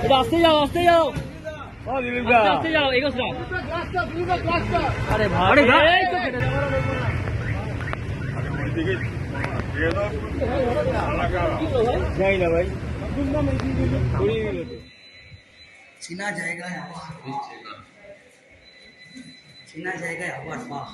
এটা আসতে যাও আসতে যাও আস্তে আস্তে যাও এগোস না আরে ভাই আরে ভাই এই তো কেটে যাই না ভাই চেনা জায়গায় আবার চেনা জায়গায় আবার বাহ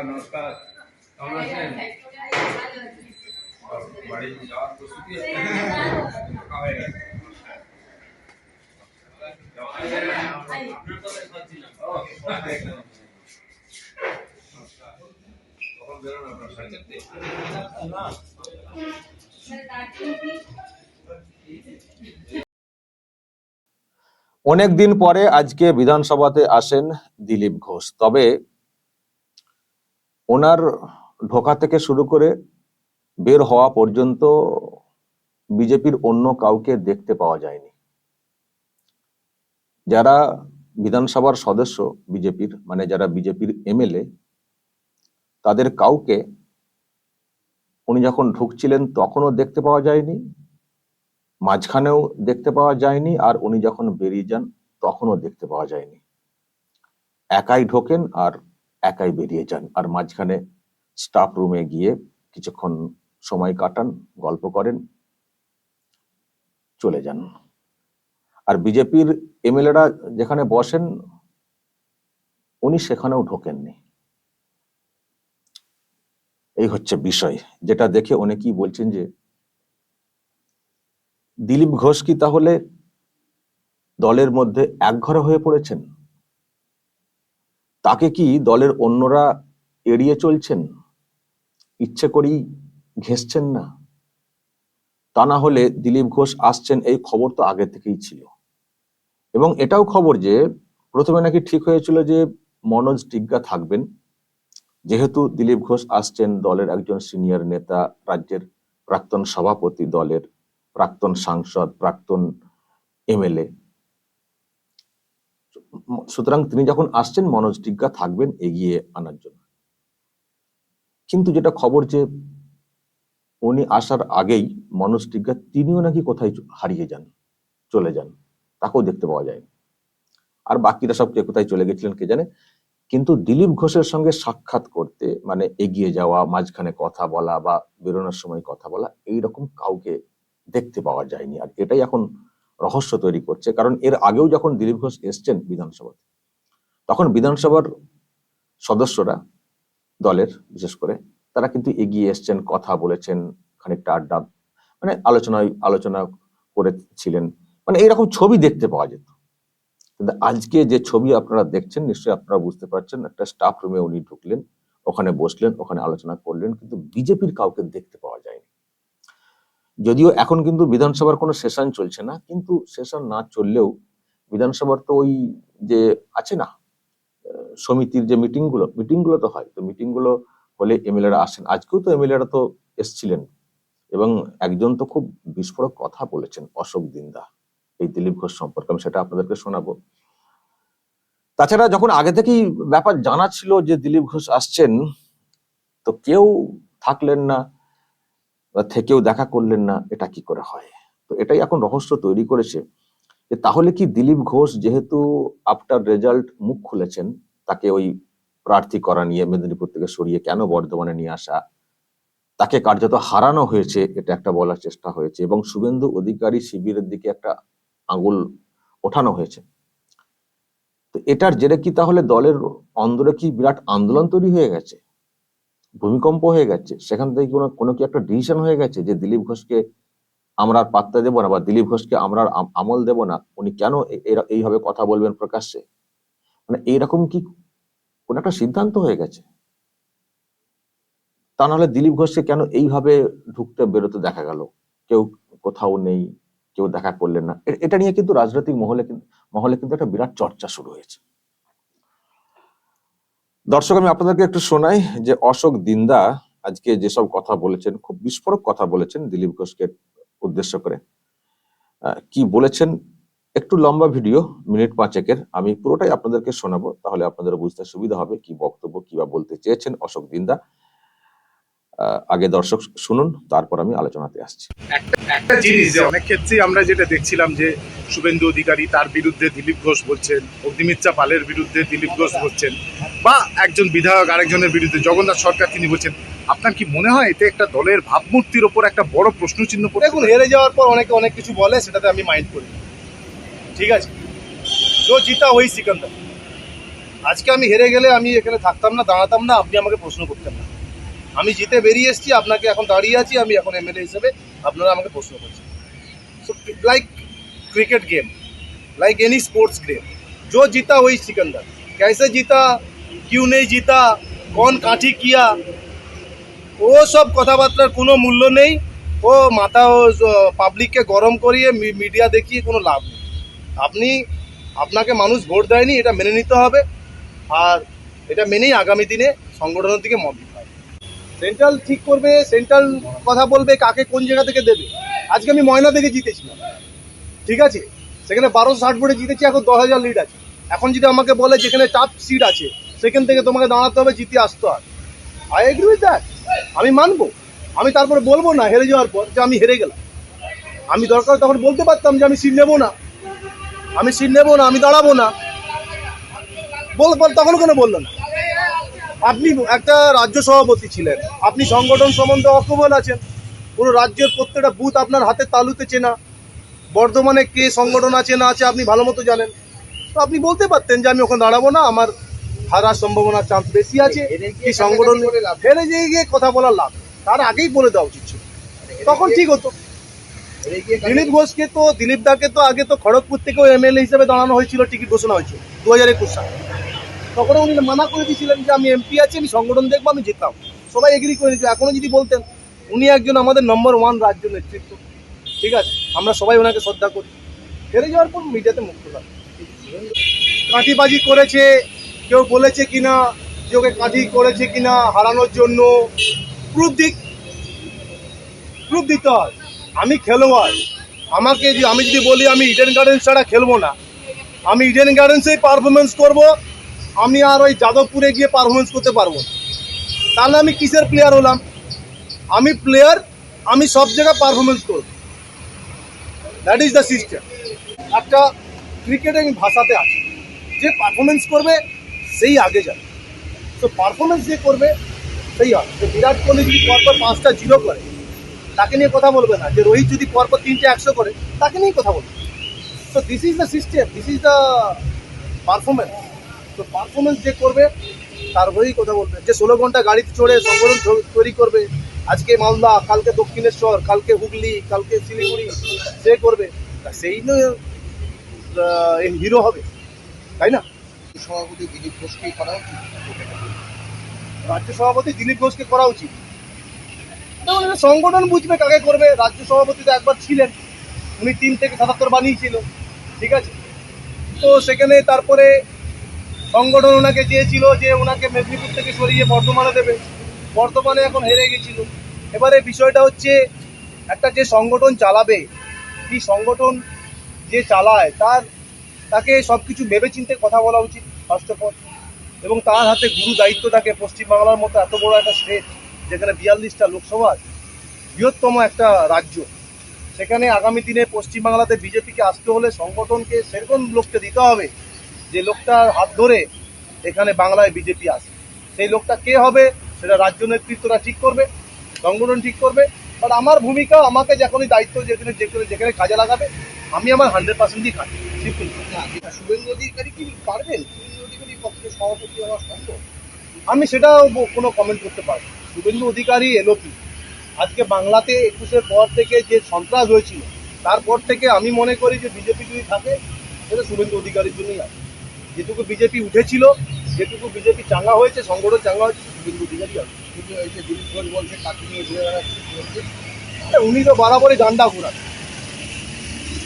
নমস্কার। নমস্কার কেমন আছেন? বাড়ি যাওয়ার প্রস্তুতি হয়ে গেছে। কখন বেরোনো আপনার সাড়ে চারটে অনেক দিন পরে আজকে বিধানসভাতে আসেন দিলীপ ঘোষ। তবে ওনার ঢোকা থেকে শুরু করে বের হওয়া পর্যন্ত বিজেপির অন্য কাউকে দেখতে পাওয়া যায়নি। যারা বিধানসভার সদস্য বিজেপির মানে যারা বিজেপির এমএলএ, তাদের কাউকে উনি যখন ঢুকছিলেন তখনও দেখতে পাওয়া যায়নি, মাঝখানেও দেখতে পাওয়া যায়নি, আর উনি যখন বেরিয়ে যান তখনও দেখতে পাওয়া যায়নি। একাই ঢোকেন আর একাই বেরিয়ে যান। আর মাঝখানে স্টাফ রুমে গিয়ে কিছুক্ষণ সময় কাটান, গল্প করেন, চলে যান। আর বিজেপির এমএলএরা যেখানে বসেন, উনি সেখানেও ঢোকেননি। এই হচ্ছে বিষয়, যেটা দেখে অনেকেই বলছেন যে, দিলীপ ঘোষ কি তাহলে দলের মধ্যে একঘরে হয়ে পড়েছেন? তাকে কি দলের অন্যরা এড়িয়ে চলছেন? ইচ্ছে করেই ঘেঁষছেন না। তা না হলে দিলীপ ঘোষ আসছেন এই খবর তো আগে থেকেই ছিল। এবং এটাও খবর যে, প্রথমে নাকি ঠিক হয়েছিল যে মনোজ টিগ্গা থাকবেন। যেহেতু দিলীপ ঘোষ আসছেন দলের একজন সিনিয়র নেতা, রাজ্যের প্রাক্তন সভাপতি দলের প্রাক্তন সাংসদ, প্রাক্তন এমএলএ। সুতরাং তিনি যখন আসছেন টিগ্গা থাকবেন এগিয়ে আনার জন্য। কিন্তু যেটা খবর যে উনি আসার আগেই মনোজ টিগ্গা তিনিও নাকি কোথায় হারিয়ে যান, চলে যান, তাকেও দেখতে পাওয়া যায় আর বাকিরা সব কে কোথায় চলে গেছিলেন কে জানে? কিন্তু দিলীপ ঘোষের সঙ্গে সাক্ষাৎ করতে মানে এগিয়ে যাওয়া, মাঝখানে কথা বলা বা বেরোনোর সময় কথা বলা, এইরকম কাউকে দেখতে পাওয়া যায়নি। আর এটাই এখন রহস্য তৈরি করছে, কারণ এর আগেও যখন দিলীপ ঘোষ এসছেন বিধানসভাতে, তখন বিধানসভার সদস্যরা দলের, বিশেষ করে, তারা কিন্তু এগিয়ে এসছেন, কথা বলেছেন, খানিকটা আড্ডা মানে আলোচনায়, আলোচনা করেছিলেন মানে এইরকম ছবি দেখতে পাওয়া যেত। কিন্তু আজকে যে ছবি আপনারা দেখছেন, নিশ্চয়ই আপনারা বুঝতে পারছেন, একটা স্টাফ রুমে উনি ঢুকলেন, ওখানে বসলেন, ওখানে আলোচনা করলেন, কিন্তু বিজেপির কাউকে দেখতে পাওয়া যায়নি। যদিও এখন কিন্তু বিধানসভার কোনো সেশন চলছে না, কিন্তু সেশন না চললেও বিধানসভার তো ওই যে আছে না সমিতির যে মিটিংগুলো মিটিংগুলো তো হয়, তো মিটিংগুলো হলে এমএলএরা আসেন। আজকেও তো এমএলএরা তো এসছিলেন এবং একজন তো খুব বিস্ফোরক কথা বলেছেন, অশোক দিন্দা, এই দিলীপ ঘোষ সম্পর্কে, আমি সেটা আপনাদেরকে শোনাবো। তাছাড়া যখন আগে থেকেই ব্যাপার জানা ছিল যে দিলীপ ঘোষ আসছেন, তো কেউ থাকলেন না থেকেও দেখা করলেন না, এটা কি করে হয়? তো এটাই এখন রহস্য তৈরি করেছে যে তাহলে কি দিলীপ ঘোষ যেহেতু আফটার রেজাল্ট মুখ খুলেছেন, তাকে ওই প্রার্থী করা নিয়ে মেদিনীপুর থেকে সরিয়ে কেন বর্ধমানে নিয়ে আসা? তাকে কার্যত হারানো হয়েছে, এটা একটা বলার চেষ্টা হয়েছে এবং শুভেন্দু অধিকারী শিবিরের দিকে একটা আঙুল ওঠানো হয়েছে। তো এটার জেরে কি তাহলে দলের অন্দরে কি বিরাট আন্দোলন তৈরি হয়ে গেছে? ভূমিকম্প হয়ে গেছে, সেখান থেকে কোনো কোনো কি একটা ডিসিশন হয়ে গেছে যে দিলীপ ঘোষকে আমরা আর পাত্তা দেবো না বা দিলীপ ঘোষকে আমরা আর আমল দেব না? উনি কেন এইভাবে কথা বলবেন প্রকাশ্যে? মানে এইরকম কি কোন একটা সিদ্ধান্ত হয়ে গেছে? তা নাহলে দিলীপ ঘোষকে কেন এইভাবে ঢুকতে বেরোতে দেখা গেল? কেউ কোথাও নেই, কেউ দেখা করলেন না। এটা নিয়ে কিন্তু রাজনৈতিক মহলে কিন্তু মহলে কিন্তু একটা বিরাট চর্চা শুরু হয়েছে। দর্শক, আমি আপনাদেরকে একটু শোনাই যে অশোক দিন্দা আজকে যেসব কথা বলেছেন, খুব বিস্ফোরক কথা বলেছেন দিলীপ ঘোষকে উদ্দেশ্য করে। কি বলেছেন? একটু লম্বা ভিডিও, মিনিট পাঁচেকের। আমি পুরোটাই আপনাদেরকে শোনাবো, তাহলে আপনাদের বুঝতে সুবিধা হবে কি বক্তব্য, কি বা বলতে চেয়েছেন অশোক দিন্দা। আগে দর্শক শুনুন তারপর আমি আলোচনাতে আসছি। একটা জিনিস যে অনেক ক্ষেত্রেই আমরা যেটা দেখছিলাম যে শুভেন্দু অধিকারী তার বিরুদ্ধে দিলীপ ঘোষ বলছেন অগ্নিমিত্রা পালের বিরুদ্ধে দিলীপ ঘোষ বলছেন বা একজন বিধায়ক আরেকজনের বিরুদ্ধে জগন্নাথ সরকার তিনি বলছেন আপনার কি মনে হয় এতে একটা দলের ভাবমূর্তির ওপর একটা বড় প্রশ্নচিহ্ন পড়ে দেখুন হেরে যাওয়ার পর অনেকে অনেক কিছু বলে সেটাতে আমি মাইন্ড করি ঠিক আছে? जो জিতা ওই সিকান্দার। আজকে আমি হেরে গেলে আমি এখানে থাকতাম না দাঁড়াতাম না আপনি আমাকে প্রশ্ন করতেন না। আমি জিতে বেরিয়ে এসেছি আপনাকে এখন দাঁড়িয়ে আছি আমি এখন এমএলএ হিসেবে আপনারা আমাকে প্রশ্ন করছেন so like cricket game like any sports game जो जीता वही सिकंदर कैसे जीता क्यों नहीं जीता कौन काठी किया ও সব কথাবার্তার কোনো মূল্য নেই ও মাথা ও পাবলিককে গরম করিয়ে মি- মিডিয়া দেখিয়ে কোনো লাভ নেই আপনি আপনাকে মানুষ ভোট দেয়নি এটা মেনে নিতে হবে আর এটা মেনেই আগামী দিনে সংগঠনের দিকে মত দিতে হবে সেন্ট্রাল ঠিক করবে, সেন্ট্রাল কথা বলবে, কাকে কোন জায়গা থেকে দেবে। আজকে আমি ময়না থেকে জিতেছিলাম। ঠিক আছে? সেখানে বারোশো ষাট ভোটে জিতেছি, এখন দশ হাজার লিড আছে। এখন যদি আমাকে বলে যেখানে টাফ সিট আছে, সেখান থেকে তোমাকে দাঁড়াতে হবে, জিতে আসতে হয় আই এগ্রি উইথ দ্যাট আমি মানবো। আমি তারপরে বলব না, হেরে যাওয়ার পর যে আমি হেরে গেলাম। আমি দরকার তখন বলতে পারতাম যে আমি সিট নেব না। আমি সিট নেব না, আমি দাঁড়াবো না। বল, বল- তখন কেন বলল না। আপনি একটা রাজ্য সভাপতি ছিলেন। আপনি সংগঠন সম্বন্ধে অকবল আছেন। পুরো রাজ্যের প্রত্যেকটা বুথ আপনার হাতে তালুতে চেনা। বর্ধমানে কে সংগঠন আছে না আছে আপনি ভালো মতো জানেন। তো আপনি বলতে পারতেন যে আমি ওখানে দাঁড়াবো না আমার হারার সম্ভাবনার চান্স বেশি আছে। কি সংগঠন ফেলে যেয়ে গিয়ে কথা বলার লাভ তার আগেই বলে দেওয়া উচিত ছিল। তখন ঠিক হতো। দিলীপ ঘোষকে তো দিলীপ দাকে তো আগে তো খড়গপুর থেকেও এমএলএ হিসেবে দাঁড়ানো হয়েছিল টিকিট ঘোষণা হয়েছিল দু হাজার একুশ সালে। তখন উনি মানা করে দিয়েছিলেন যে আমি এমপি আছি, আমি সংগঠন দেখব, আমি যেতাম সবাই এগ্রি করে দিয়েছে। এখনও যদি বলতেন, উনি একজন আমাদের নম্বর ওয়ান রাজ্য নেতৃত্ব। ঠিক আছে? আমরা সবাই ওনাকে শ্রদ্ধা করি। হেরে যাওয়ার পর মিডিয়াতে মুক্ত থাকে কাঁটিবাজি করেছে, কেউ বলেছে কিনা, যে ওকে কাঁঠি করেছে কিনা, হারানোর জন্য। প্রুফ দিক। প্রুফ দিতে হয়। আমি খেলোয়াড় আমাকে আমি যদি বলি আমি ইডেন গার্ডেন্স ছাড়া খেলব না। আমি ইডেন গার্ডেন্সেই পারফরমেন্স করব। আমি আর ওই যাদবপুরে গিয়ে পারফরমেন্স করতে পারব। তাহলে আমি কিসের প্লেয়ার হলাম? আমি প্লেয়ার আমি সব জায়গায় পারফরমেন্স করব। দ্যাট ইজ দ্য সিস্টেম একটা ক্রিকেটিং ভাষাতে আছে। যে পারফরমেন্স করবে, সেই আগে যাবে। তো পারফরমেন্স যে করবে, সেই হয় তো বিরাট কোহলি যদি পরপর পাঁচটা জিরো করে, তাকে নিয়ে কথা বলবে না। যে রোহিত যদি পরপর তিনটে একশো করে, তাকে নিয়ে কথা বলবে। তো this is the system this is the performance তো পারফরমেন্স যে করবে তার হয়েই কথা বলবে। যে ষোলো ঘণ্টা গাড়িতে চড়ে সংগঠন তৈরি করবে আজকে মালদা কালকে দক্ষিণেশ্বর কালকে হুগলি কালকে শিলিগুড়ি সে করবে। তা সেই হিরো হবে তাই না? সভাপতি দিলীপ ঘোষকেই করা উচিত। রাজ্য সভাপতি দিলীপ ঘোষকে করা উচিত। সংগঠন বুঝবে কাকে করবে। রাজ্য সভাপতি তো একবার ছিলেন। উনি তিন থেকে সাতাত্তর বানিয়েছিল। ঠিক আছে? তো সেখানে তারপরে সংগঠন ওনাকে চেয়েছিল যে ওনাকে মেদিনীপুর থেকে সরিয়ে বর্ধমানে দেবে। বর্ধমানে এখন হেরে গেছিল। এবারে বিষয়টা হচ্ছে, একটা যে সংগঠন চালাবে, কি সংগঠন যে চালায়, তার, তাকে সব কিছু ভেবে চিন্তে কথা বলা উচিত ফার্স্ট অফ অল এবং তার হাতে গুরু দায়িত্ব থাকে পশ্চিমবাংলার মতো এত বড় একটা স্টেট, যেখানে বিয়াল্লিশটা লোকসভা, বৃহত্তম একটা রাজ্য। সেখানে আগামী দিনে পশ্চিমবাংলাতে বিজেপিকে আসতে হলে সংগঠনকে সেরকম লোককে দিতে হবে যে লোকটার হাত ধরে এখানে বাংলায় বিজেপি আসে সেই লোকটা কে হবে সেটা রাজ্য নেতৃত্বরা ঠিক করবে সংগঠন ঠিক করবে। বাট আমার ভূমিকা আমাকে যখনই দায়িত্ব যেখানে যেখানে যেখানে কাজে লাগাবে আমি আমার হান্ড্রেড পার্সেন্টই কাজ শুভেন্দু অধিকারী কি পারবেন? শুভেন্দু অধিকারী পক্ষে সভাপতি হওয়া সম্ভব? আমি সেটাও কোনো কমেন্ট করতে পারব শুভেন্দু অধিকারী এলো কি আজকে বাংলাতে একুশের পর থেকে যে সন্ত্রাস হয়েছিল তারপর থেকে আমি মনে করি যে বিজেপি যদি থাকে সেটা শুভেন্দু অধিকারীর জন্যই আছে। যেটুকু বিজেপি উঠেছিল, যেটুকু বিজেপি চাঙ্গা হয়েছে, সংগঠন চাঙ্গা হয়েছে কিন্তু ঘোষ বলছে উনি তো বরাবরই ডান্ডা ঘোরান।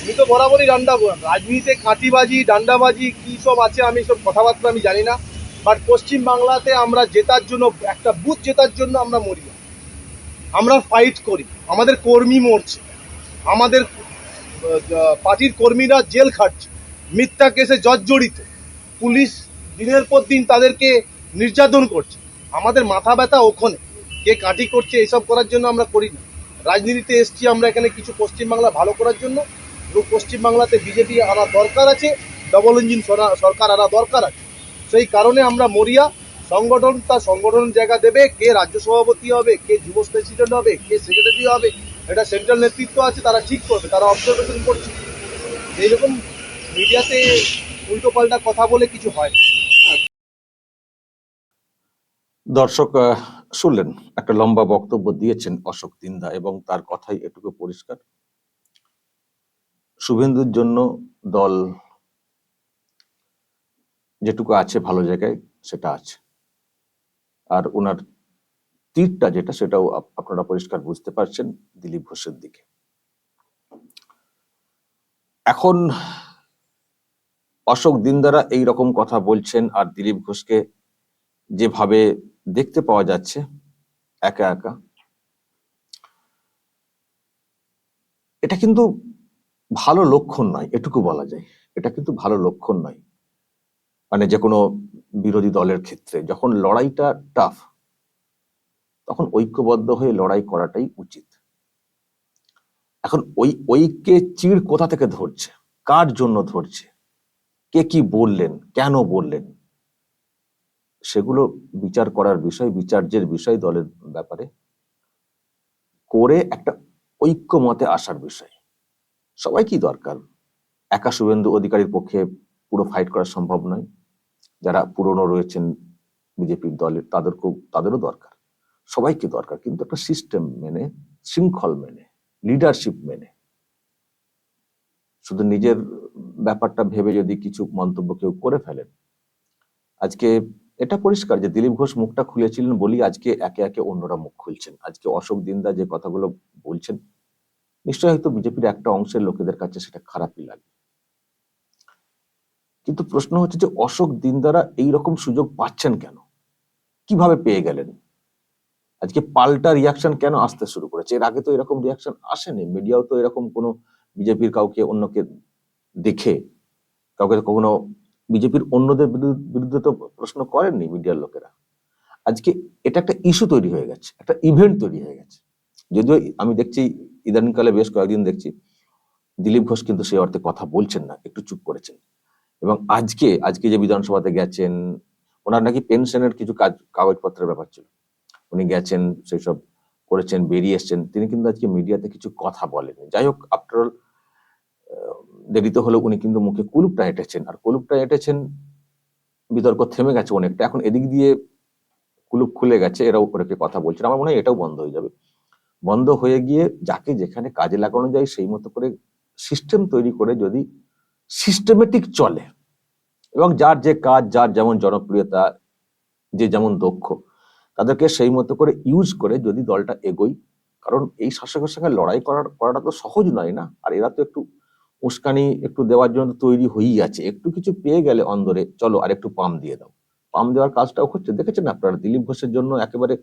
উনি তো বরাবরই ডান্ডা ঘোরান। রাজনীতিতে কাঁটিবাজি ডান্ডাবাজি, কী সব আছে আমি সব কথাবার্তা আমি জানি না। বাট পশ্চিম বাংলাতে আমরা জেতার জন্য, একটা বুথ জেতার জন্য আমরা মরি। আমরা ফাইট করি। আমাদের কর্মী মরছে। আমাদের পার্টির কর্মীরা জেল খাটছে। মিথ্যা কেসে জর্জরিত। পুলিশ দিনের পর দিন তাদেরকে নির্যাতন করছে। আমাদের মাথা ব্যথা ওখানে। কে কাটি করছে, এসব করার জন্য আমরা করি না। রাজনীতিতে এসছি আমরা এখানে কিছু পশ্চিমবাংলা ভালো করার জন্য। এবং পশ্চিমবাংলাতে বিজেপি আনা দরকার আছে ডবল ইঞ্জিন সরা- সরকার আনা দরকার আছে। সেই কারণে আমরা মরিয়া, সংগঠন তার সংগঠন জায়গা দেবে, কে রাজ্য সভাপতি হবে, কে যুব প্রেসিডেন্ট হবে, কে সেক্রেটারি হবে, এটা সেন্ট্রাল নেতৃত্ব আছে, তারা ঠিক করবে, তারা অবজারভেশন করছে। এইরকম মিডিয়াতে কথা বলে কিছু হয় দর্শক শুনলেন, একটা লম্বা বক্তব্য দিয়েছেন অশোক দিন্দা এবং তার কথাই এটুকু পরিষ্কার। শুভেন্দুর জন্য দল যেটুকু আছে ভালো জায়গায়, সেটা আছে। আর ওনার তীরটা যেটা, সেটাও আপ- আপনারা পরিষ্কার বুঝতে পারছেন দিলীপ ঘোষের দিকে। এখন অশোক দিনদারা এই রকম কথা বলছেন আর দিলীপ ঘোষকে যেভাবে দেখতে পাওয়া যাচ্ছে, একা একা। এটা কিন্তু ভালো লক্ষণ নয়, এটুকু বলা যায়। এটা কিন্তু ভালো লক্ষণ নয়। মানে যে কোনো বিরোধী দলের ক্ষেত্রে যখন লড়াইটা টাফ তখন ঐক্যবদ্ধ হয়ে লড়াই করাটাই উচিত। এখন ওই ঐক্যে চিড় কোথা থেকে ধরছে? কার জন্য ধরছে? কে কি বললেন, কেন বললেন? সেগুলো বিচার করার বিষয়, বিচার্যের বিষয় দলের ব্যাপারে করে একটা ঐক্যমতে আসার বিষয়। সবাই কি দরকার? একা শুভেন্দু অধিকারীর পক্ষে পুরো ফাইট করা সম্ভব নয়। যারা পুরনো রয়েছেন বিজেপির দলের তাদেরকেও, তাদেরও দরকার। সবাইকে দরকার? কিন্তু একটা সিস্টেম মেনে, শৃঙ্খল মেনে লিডারশিপ মেনে। শুধু নিজের ব্যাপারটা ভেবে যদি কিছু মন্তব্য কেউ করে ফেলেন। আজকে এটা পরিষ্কার যে দিলীপ ঘোষ মুখটা খুলেছিলেন বলি আজকে একে একে অন্যরা মুখ খুলছেন। আজকে অশোক দিন্দা যে কথাগুলো বলছেন, নিশ্চয়ই হয়তো বিজেপির একটা অংশের লোকেদের কাছে সেটা খারাপই লাগে। কিন্তু প্রশ্ন হচ্ছে যে অশোক দিনদারা এই রকম সুযোগ পাচ্ছেন কেন? কীভাবে পেয়ে গেলেন? আজকে পাল্টা রিয়াকশন কেন আসতে শুরু করেছে? এর আগে তো এরকম রিয়াকশন আসেনি মিডিয়াও তো এরকম কোনো বিজেপির কাউকে অন্যকে দেখে, কাউকে কখনো বিজেপির অন্যদের বিরুদ্ধ- তো প্রশ্ন করেননি মিডিয়ার লোকেরা। আজকে এটা একটা ইস্যু তৈরি হয়ে গেছে, একটা ইভেন্ট তৈরি হয়ে গেছে। যদিও আমি দেখছি, ইদানিংকালে বেশ কয়েকদিন দেখছি, দিলীপ ঘোষ কিন্তু সেই অর্থে কথা বলছেন না, একটু চুপ করেছেন। এবং আজকে আজকে যে বিধানসভাতে গেছেন, ওনার নাকি পেনশনের কিছু কাজ, কাগজপত্রের ব্যাপার ছিল। উনি গেছেন, সেই সব করেছেন, বেরিয়ে এসছেন, তিনি কিন্তু আজকে মিডিয়াতে কিছু কথা বলেনি যাই হোক আফটার অল দেরিতে হলেও উনি কিন্তু মুখে কুলুপটা হেঁটেছেন আর কুলুপটা হেঁটেছেন বিতর্ক থেমে গেছে অনেকটা। এখন এদিক দিয়ে কুলুপ খুলে গেছে, এরাও ওরকে কথা বলছেন। আমার মনে হয় এটাও বন্ধ হয়ে যাবে। বন্ধ হয়ে গিয়ে যাকে যেখানে কাজে লাগানো যায়, সেই মতো করে সিস্টেম তৈরি করে যদি সিস্টেমেটিক চলে, এবং যার যে কাজ, যার যেমন জনপ্রিয়তা, যে যেমন দক্ষ তাদেরকে সেই মতো করে ইউজ করে যদি দলটা এগোই কারণ এই শাসকের সঙ্গে লড়াই করার, করাটা তো সহজ নয় না? আর এরা তো একটু উস্কানি একটু দেওয়ার জন্য তৈরি হয়েই আছে। একটু কিছু পেয়ে গেলে অন্দরে চলো আর একটু পাম দিয়ে দাও। পাম দেওয়ার কাজটাও হচ্ছে, দেখেছেন আপনারা দিলীপ ঘোষের জন্য একেবারে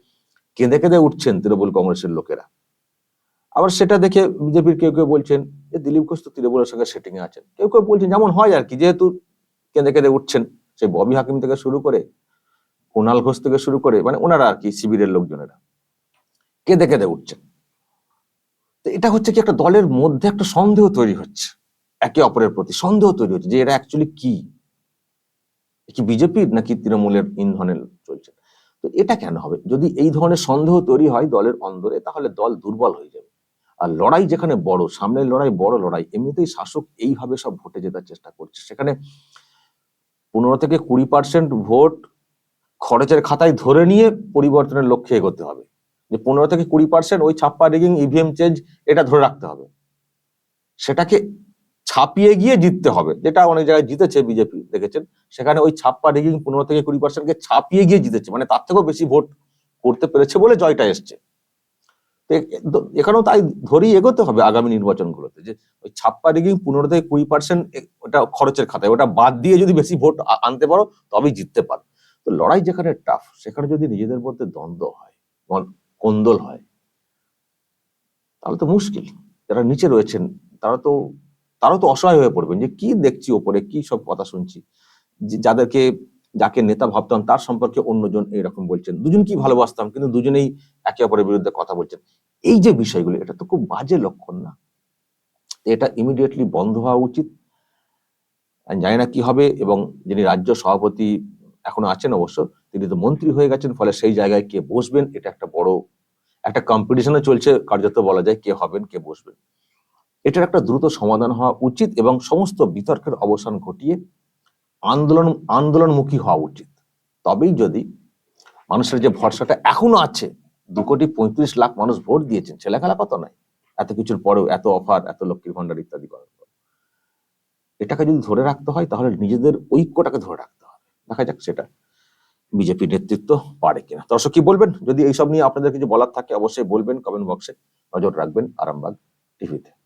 কেঁদে কেঁদে উঠছেন তৃণমূল কংগ্রেসের লোকেরা। আবার সেটা দেখে বিজেপির কেউ কেউ বলছেন যে দিলীপ ঘোষ তো তৃণমূলের সঙ্গে সেটিং এ আছেন। কেউ কেউ বলছেন, যেমন হয় আর কি, যেহেতু কেঁদে কেঁদে উঠছেন, সেই ববি হাকিম থেকে শুরু করে কুণাল ঘোষ থেকে শুরু করে মানে ওনারা আর কি শিবিরের লোকজনেরা। কেঁদে কেঁদে উঠছেন তো এটা হচ্ছে কি একটা দলের মধ্যে একটা সন্দেহ তৈরি হচ্ছে। একে অপরের প্রতি সন্দেহ তৈরি হচ্ছে যে এরা অ্যাকচুয়ালি কি? কি বিজেপির নাকি তৃণমূলের ইন্ধনে চলছে? তো এটা কেন হবে? যদি এই ধরনের সন্দেহ তৈরি হয় দলের অন্দরে, তাহলে দল দুর্বল হয়ে যাবে। আর লড়াই যেখানে বড়, সামনের লড়াই বড় লড়াই, এমনিতেই শাসক এইভাবে সব ভোটে জেতার চেষ্টা করছে। সেখানে পনেরো থেকে কুড়ি পার্সেন্ট ভোট খরচের খাতায় ধরে নিয়ে পরিবর্তনের লক্ষ্যে এগোতে হবে। যে পনেরো থেকে কুড়ি পার্সেন্ট ওই ছাপ্পা রিগিং ইভিএম চেঞ্জ এটা ধরে রাখতে হবে। সেটাকে ছাপিয়ে গিয়ে জিততে হবে, যেটা অনেক জায়গায় জিতেছে বিজেপি দেখেছেন? সেখানে ওই ছাপ্পা রিগিং পনেরো থেকে কুড়ি পার্সেন্টকে ছাপিয়ে গিয়ে জিতেছে মানে তার থেকেও বেশি ভোট করতে পেরেছে বলে জয়টা এসছে। এখানেও তাই ধরেই এগোতে হবে আগামী নির্বাচনগুলোতে, যে ওই ছাপ্পা রিগিং পনেরো থেকে কুড়ি পার্সেন্ট ওটা খরচের খাতায়, ওটা বাদ দিয়ে যদি বেশি ভোট আনতে পারো, তবেই জিততে পারো। তো লড়াই যেখানে টাফ সেখানে যদি নিজেদের মধ্যে দ্বন্দ্ব হয় কোন্দল হয়, তাহলে তো মুশকিল। যারা নিচে রয়েছেন, তারা তো তারাও তো অসহায় হয়ে পড়বেন যে কি দেখছি ওপরে, কি সব কথা শুনছি। যাদেরকে, যাকে নেতা ভাবতাম, তার সম্পর্কে অন্যজন এরকম বলছেন। দুজন কি ভালোবাসতাম, কিন্তু দুজনেই একে অপরের বিরুদ্ধে কথা বলছেন। এই যে বিষয়গুলো, এটা তো খুব বাজে লক্ষণ না? এটা ইমিডিয়েটলি বন্ধ হওয়া উচিত। জানি না কি হবে এবং যিনি রাজ্য সভাপতি এখনও আছেন অবশ্য, তিনি তো মন্ত্রী হয়ে গেছেন, ফলে সেই জায়গায় কে বসবেন, এটা একটা বড়, একটা কম্পিটিশনে চলছে, কার্যত বলা যায় কে হবেন, কে বসবেন। এটার একটা দ্রুত সমাধান হওয়া উচিত এবং সমস্ত বিতর্কের অবসান ঘটিয়ে আন্দোলন, আন্দোলনমুখী হওয়া উচিত। তবেই যদি মানুষের যে ভরসাটা এখনও আছে, দু কোটি পঁয়ত্রিশ লাখ মানুষ ভোট দিয়েছেন ছেলেখেলা কত নয়? এত কিছুর পরেও এত অফার, এত লক্ষ্মীর ভান্ডার ইত্যাদি করার পর। এটাকে যদি ধরে রাখতে হয়, তাহলে নিজেদের ঐক্যটাকে ধরে রাখতে হবে দেখা যাক সেটা বিজেপি নেতৃত্ব পারে কিনা। দর্শক কি বলবেন? যদি এইসব নিয়ে আপনাদের কিছু বলার থাকে, অবশ্যই বলবেন কমেন্ট বক্সে। নজর রাখবেন আরামবাগ টিভিতে।